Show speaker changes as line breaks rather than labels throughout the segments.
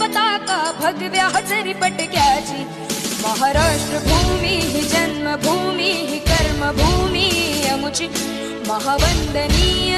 पताका भगव्या हजरी पटक्याची? महाराष्ट्र भूमी ही जन्मभूमी ही कर्मभूमी अमुची महावंदनीय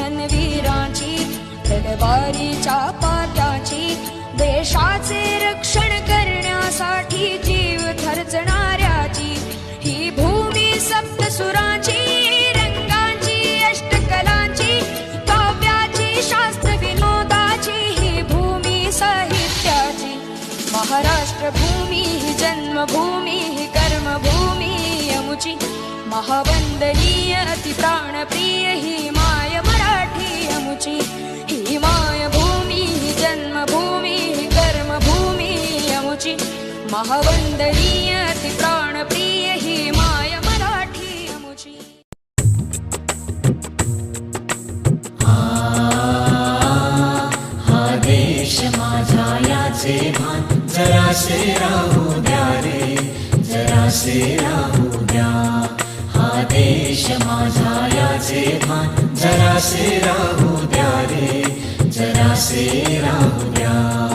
योद्ध्यांची अन वीरांची तलवारीच्या पात्याची देशाचे रक्षण करण्यासाठी जीव खर्चणाऱ्याची ही भूमी सप्तसुरांची रंगांची अष्टकलांची काव्याची शास्त्र विनोदाची ही भूमी जन्मभूमी कर्मभूमी अमुची महावंदनीय अति प्राणप्रिय ही माय ही मायभूमी ही जन्मभूमी ही कर्मभूमी अमुची महावंदनीय प्राणप्रिय ही माय मराठी अमुची
हा देश माझा याचे भान. जरासे राहू द्या रे जरासे राहू द्या. हा देश माझा याचे भान. जरासे राहू द्या रे जरासे राहू द्या